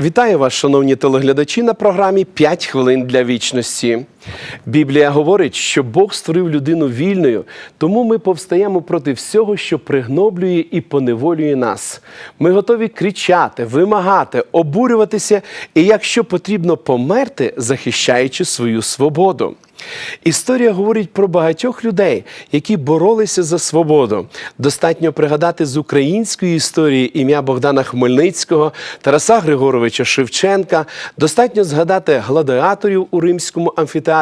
Вітаю вас, шановні телеглядачі, на програмі «5 хвилин для вічності. Біблія говорить, що Бог створив людину вільною, тому ми повстаємо проти всього, що пригноблює і поневолює нас. Ми готові кричати, вимагати, обурюватися і, якщо потрібно, померти, захищаючи свою свободу. Історія говорить про багатьох людей, які боролися за свободу. Достатньо пригадати з української історії ім'я Богдана Хмельницького, Тараса Григоровича Шевченка. Достатньо згадати гладіаторів у римському амфітеатрі,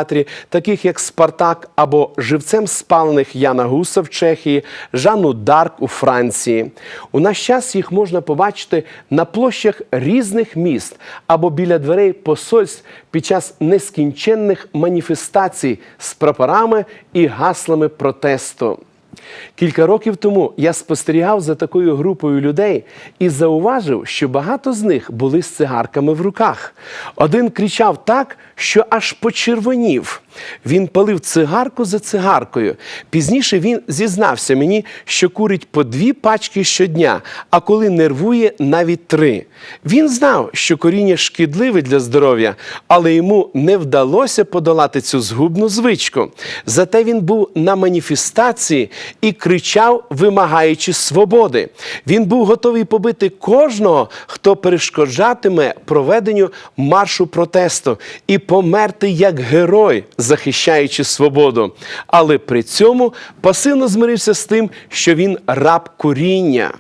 таких як Спартак або живцем спалених Яна Гуса в Чехії, Жанну Дарк у Франції. У наш час їх можна побачити на площах різних міст або біля дверей посольств під час нескінченних маніфестацій з прапорами і гаслами протесту. Кілька років тому я спостерігав за такою групою людей і зауважив, що багато з них були з цигарками в руках. Один кричав так, що аж почервонів. Він палив цигарку за цигаркою. Пізніше він зізнався мені, що курить по дві пачки щодня, а коли нервує, навіть три. Він знав, що коріння шкідливе для здоров'я, але йому не вдалося подолати цю згубну звичку. Зате він був на маніфестації і кричав, вимагаючи свободи. Він був готовий побити кожного, хто перешкоджатиме проведенню маршу протесту, і померти як герой, захищаючи свободу. Але при цьому пасивно змирився з тим, що він раб куріння.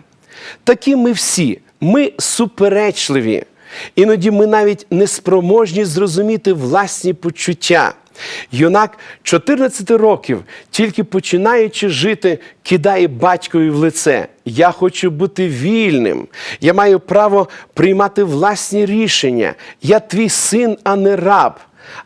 Такі ми всі, ми суперечливі. Іноді ми навіть не спроможні зрозуміти власні почуття. Юнак 14 років, тільки починаючи жити, кидає батькові в лице. Я хочу бути вільним. Я маю право приймати власні рішення. Я твій син, а не раб.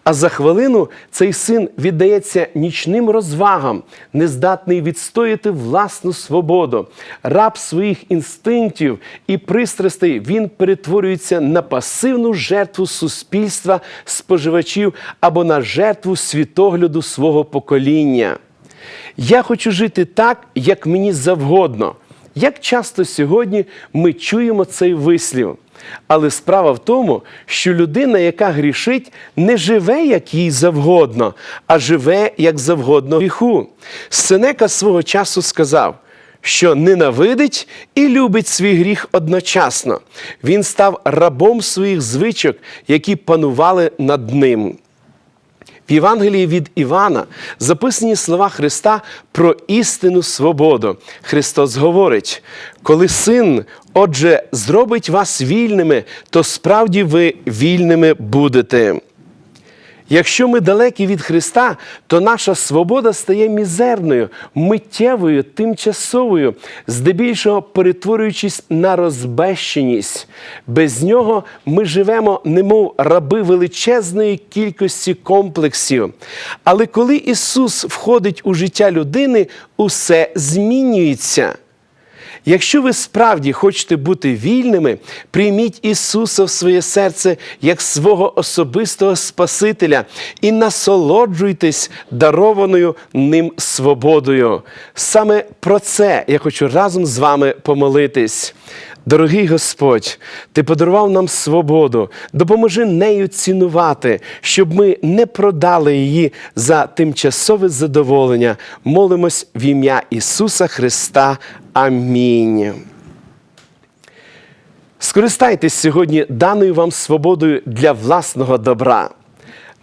А за хвилину цей син віддається нічним розвагам, нездатний відстояти власну свободу. Раб своїх інстинктів і пристрастей він перетворюється на пасивну жертву суспільства, споживачів або на жертву світогляду свого покоління. Я хочу жити так, як мені завгодно. Як часто сьогодні ми чуємо цей вислів? Але справа в тому, що людина, яка грішить, не живе як їй завгодно, а живе як завгодно гріху. Сенека свого часу сказав, що ненавидить і любить свій гріх одночасно. Він став рабом своїх звичок, які панували над ним. В Євангелії від Івана записані слова Христа про істинну свободу. Христос говорить: коли син, отже, зробить вас вільними, то справді ви вільними будете. Якщо ми далекі від Христа, то наша свобода стає мізерною, миттєвою, тимчасовою, здебільшого перетворюючись на розбещеність. Без нього ми живемо, немов раби величезної кількості комплексів. Але коли Ісус входить у життя людини, усе змінюється. Якщо ви справді хочете бути вільними, прийміть Ісуса в своє серце як свого особистого Спасителя і насолоджуйтесь дарованою ним свободою. Саме про це я хочу разом з вами помолитись. Дорогий Господь, Ти подарував нам свободу, допоможи нею цінувати, щоб ми не продали її за тимчасове задоволення. Молимось в ім'я Ісуса Христа. Амінь. Скористайтесь сьогодні даною вам свободою для власного добра.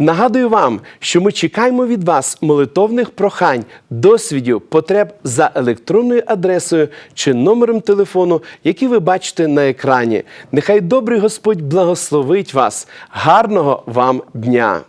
Нагадую вам, що ми чекаємо від вас молитовних прохань, досвідів, потреб за електронною адресою чи номером телефону, які ви бачите на екрані. Нехай добрий Господь благословить вас. Гарного вам дня!